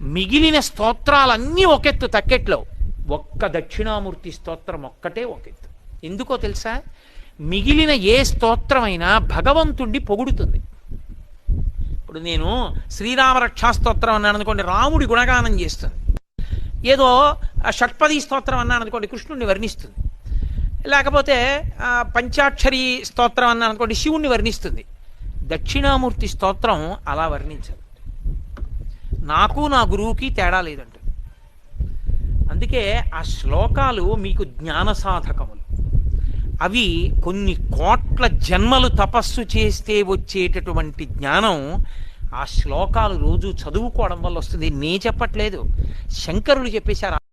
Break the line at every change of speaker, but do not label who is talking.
మిగిలిన స్తోత్రాలన్నీ ఒకెత్తు తక్కెట్లో ఒక్క దక్షిణామూర్తి స్తోత్రం ఒక్కటే ఒకెత్తు. ఎందుకో తెలుసా? మిగిలిన ఏ స్తోత్రమైనా భగవంతుణ్ణి పొగుడుతుంది. ఇప్పుడు నేను శ్రీరామ రక్షా స్తోత్రం అన్నాను అనుకోండి రాముడి గుణగానం చేస్తుంది. ఏదో షట్పది స్తోత్రం అన్నాను అనుకోండి కృష్ణుడిని వర్ణిస్తుంది. లేకపోతే పంచాక్షరి స్తోత్రం అన్నాను అనుకోండి శివుణ్ణి వర్ణిస్తుంది. దక్షిణామూర్తి స్తోత్రం అలా వర్ణించదు. నాకు నా గురువుకి తేడా లేదంట. అందుకే ఆ శ్లోకాలు మీకు జ్ఞాన సాధకములు. అవి కొన్ని కోట్ల జన్మలు తపస్సు చేస్తే వచ్చేటటువంటి జ్ఞానం ఆ శ్లోకాలు రోజు చదువుకోవడం వల్ల వస్తుంది. నే చెప్పట్లేదు. శంకరులు చెప్పేశారు